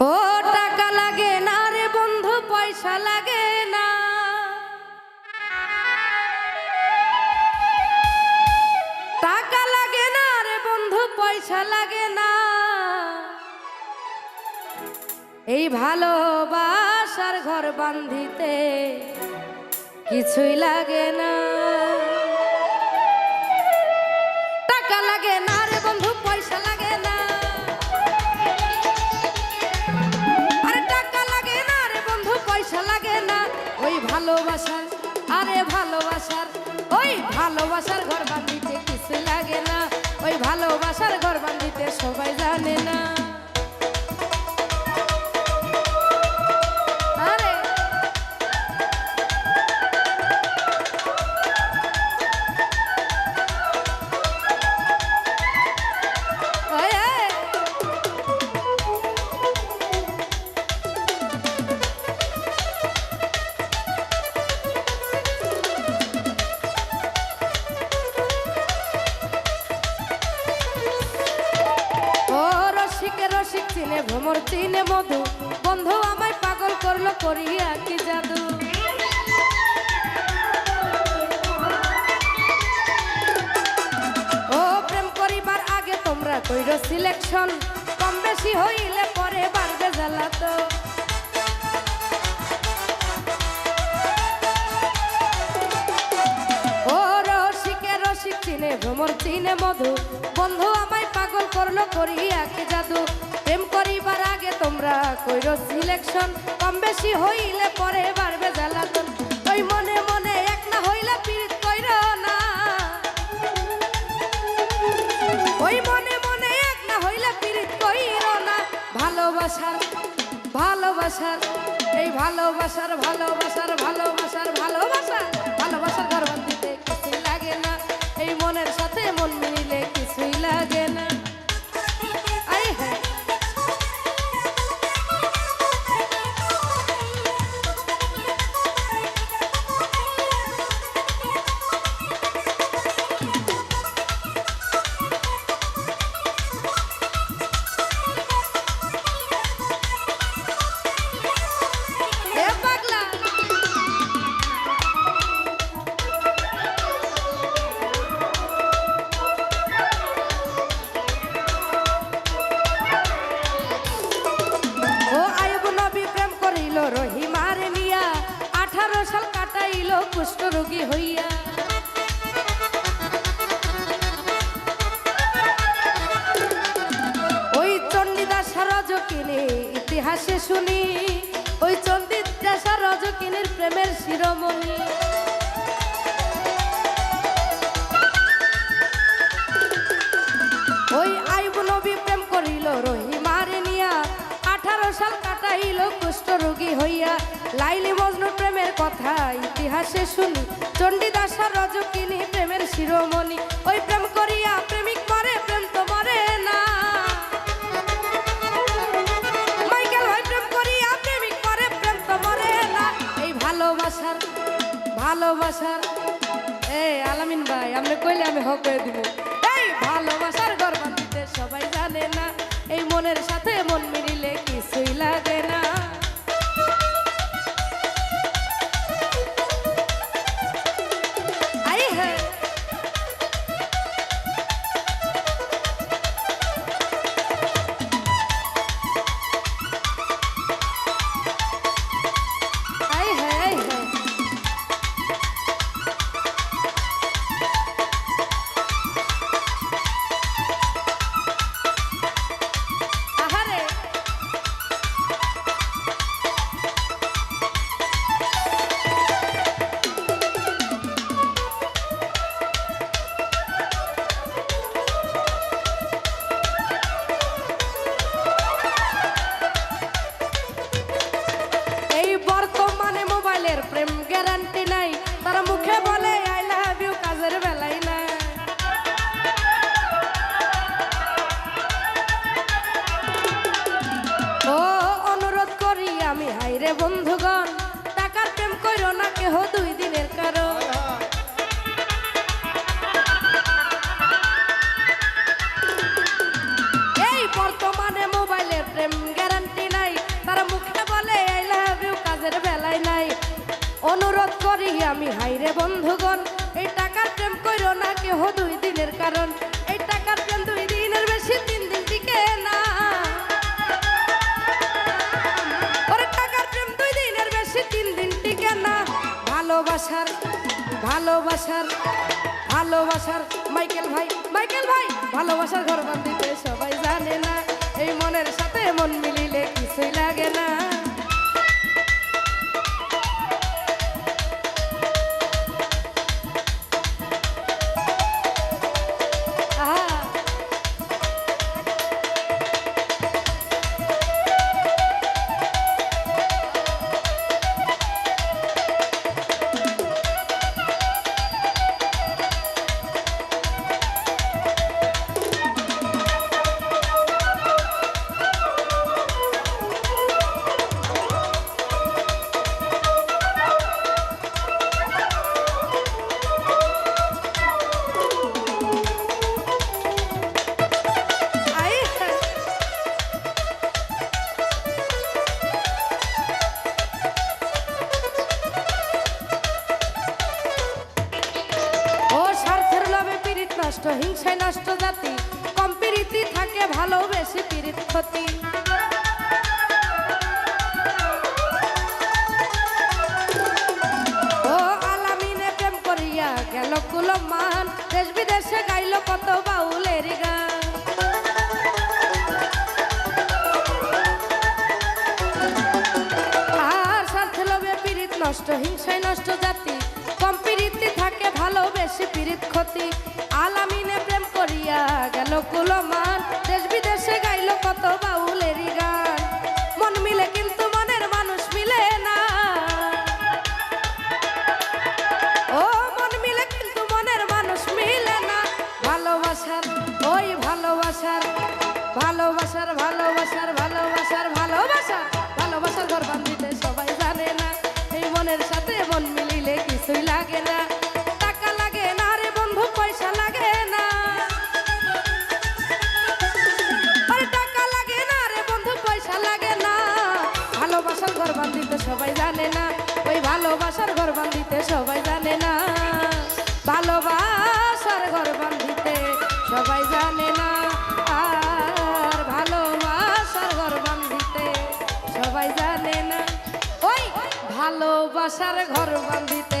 ও টাকা লাগে না রে বন্ধু, পয়সা লাগে না। টাকা লাগে না রে বন্ধু, পয়সা লাগে না। এই ভালোবাসার ঘর বান্ধিতে কিছুই লাগে না। ভালোবাসার ঘর বান্ধিতে কিছু লাগে না। ওই ভালোবাসার ঘর বান্ধিতে সবাই জানে না। মধু বন্ধু, আমায় পাগল করল করিয়া কি জাদু। ও, প্রেম করিবার আগে তোমরা কইর সিলেকশন কম বেশি হইলে পরে বাড়বে জ্বালাতো। ভ্রমর চিনে মধু। বন্ধু, আমায় পাগল করল করিয়া কি জাদু। তোমরা কইর সিলেকশন কম বেশি হইলে পরে বাড়বে জ্বালাতন। ওই মনে মনে এক না হইলে পীড়িত কইর না। ওই মনে মনে এক না হইলে পীড়িত কইর না। ভালোবাসার ভালোবাসার, এই ভালোবাসার ভালোবাসার ভালোবাসার ভালোবাসা ভালোবাসার গর্বান দিতে কিছুই লাগে না। এই মনের সাথে মন মিলে কিছুই লাগে না। রহিমার মিয়া, আঠারো সাল কাটাইল কুষ্ঠ রোগী হইয়া। ওই চণ্ডীদাস রজকিনী ইতিহাসে শুনি, ওই চণ্ডীদাস রজকিনীর প্রেমের শিরোমণি। ওই আইব নবী প্রেম করিল রহিমার নিয়া আঠারো সাল কাটাইল কুষ্ঠ রোগী হইয়া লাইলি মজনু প্রেমের কথা ইতিহাসে শুনি। চণ্ডীদাস রজকিনী প্রেমের শিরোমণি। ওই প্রেম করিয়া প্রেমিক মরে, প্রেম তো মরে না। মাইকেল প্রেম করিয়া প্রেমিক মরে, প্রেম তো না। এই ভালোবাসার ভালোবাসার। এই আলামিন ভাই, আপনি কইলে আমি হক দিব। এই ভালোবাসার গর্বান দিতে সবাই জানে না। এই মনের সাথে মন মিলিলে কিছুই লাগে না। আমি হাইরে বন্ধুগণ, এই টাকার প্রেম কইরো না কেহ দুই দিনের কারণ। এই টাকার প্রেম দুই দিনের বেশি তিন দিন টিকে না। টাকার প্রেম দুই দিনের বেশি তিন দিন টিকে না। ভালোবাসার ভালোবাসার ভালোবাসার, মাইকেল ভাই মাইকেল ভাই, ভালোবাসার ঘর বান্ধিতে সবাই জানে না। এই মনের সাথে মন মিলিলে কিছুই লাগে না। নষ্ট, হিংসায় নষ্ট জাতি। কম থাকে, ভালো বেশি পীড়িত ক্ষতি। ও আলামিনে প্রেম করিয়া গেল কুলমান দেশ বিদেশে গাইল কত বাউলের গান। আর স্বার্থে লোভে নষ্ট, হিংসায় নষ্ট জাতি। গেল কুলমান দেশ বিদেশে গাইল কত বাউলেরই গান। মন মিলে কিন্তু মনের মানুষ মিলে না। ও, মন মিলে কিন্তু মনের মানুষ মিলে না। ভালোবাসার, ওই ভালোবাসার ভালোবাসার ভালোবাসার ভালোবাসার ভালোবাসার ভালোবাসার ঘর বান্ধিতে সবাই জানে না। এই মনের সাথে মন মিলিলে কিছুই লাগে না। সবাই জানে না আর ভালোবাসার ঘর বান্ধিতে সবাই জানে না। ওই ভালোবাসার ঘর বান্ধিতে